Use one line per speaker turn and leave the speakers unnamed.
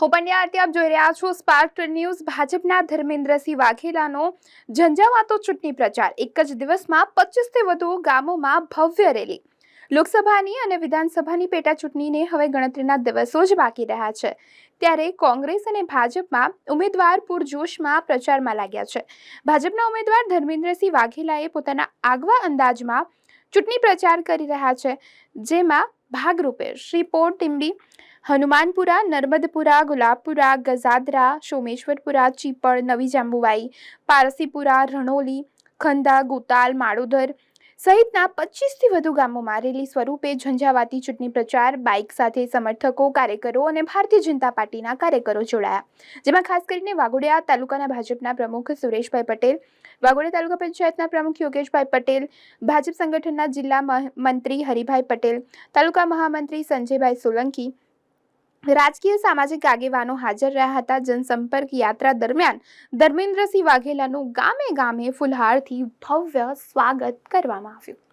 હું પંડ્યા આરતી આપ જોઈ રહ્યા છો. સ્પાર્ક ન્યૂઝ ભાજપના ધર્મેન્દ્રસિંહ વાઘેલાનો ઝંઝાવાતો ચૂંટણી પ્રચાર. એક જ દિવસમાં પચીસથી વધુ ગામોમાં ભવ્ય રેલી. લોકસભાની અને વિધાનસભાની પેટા ચૂંટણીને હવે ગણતરીના દિવસો જ બાકી રહ્યા છે. ત્યારે કોંગ્રેસ અને ભાજપમાં ઉમેદવાર પૂરજોશમાં પ્રચારમાં લાગ્યા છે. ભાજપના ઉમેદવાર ધર્મેન્દ્રસિંહ વાઘેલાએ પોતાના આગવા અંદાજમાં ચૂંટણી પ્રચાર કરી રહ્યા છે, જેમાં ભાગરૂપે શ્રીપોર ટીમડી હનુમાનપુરા, નર્મદપુરા, ગુલાબપુરા, ગઝાદરા, સોમેશ્વરપુરા ચીપળ નવી જાંબુવાઈ, પારસીપુરા, રણોલી, ખંદા, ગુતાલ માળોદર સહિતના પચીસથી વધુ ગામોમાં રેલી સ્વરૂપે ઝંઝાવાતી ચૂંટણી પ્રચાર, બાઇક સાથે સમર્થકો, કાર્યકરો અને ભારતીય જનતા પાર્ટીના કાર્યકરો જોડાયા. જેમાં ખાસ કરીને વાઘોડિયા તાલુકાના ભાજપના પ્રમુખ સુરેશભાઈ પટેલ વાઘોડિયા તાલુકા પંચાયતના પ્રમુખ યોગેશભાઈ પટેલ, ભાજપ સંગઠનના જિલ્લા મંત્રી હરિભાઈ પટેલ, તાલુકા મહામંત્રી સંજયભાઈ સોલંકી રાજકીય સામાજિક આગેવાનો હાજર રહ્યા હતા જનસંપર્ક યાત્રા દરમિયાન ધર્મેન્દ્રસિંહ વાઘેલાનું ગામે ગામે ફુલહારથી ભવ્ય સ્વાગત કરવામાં આવ્યું.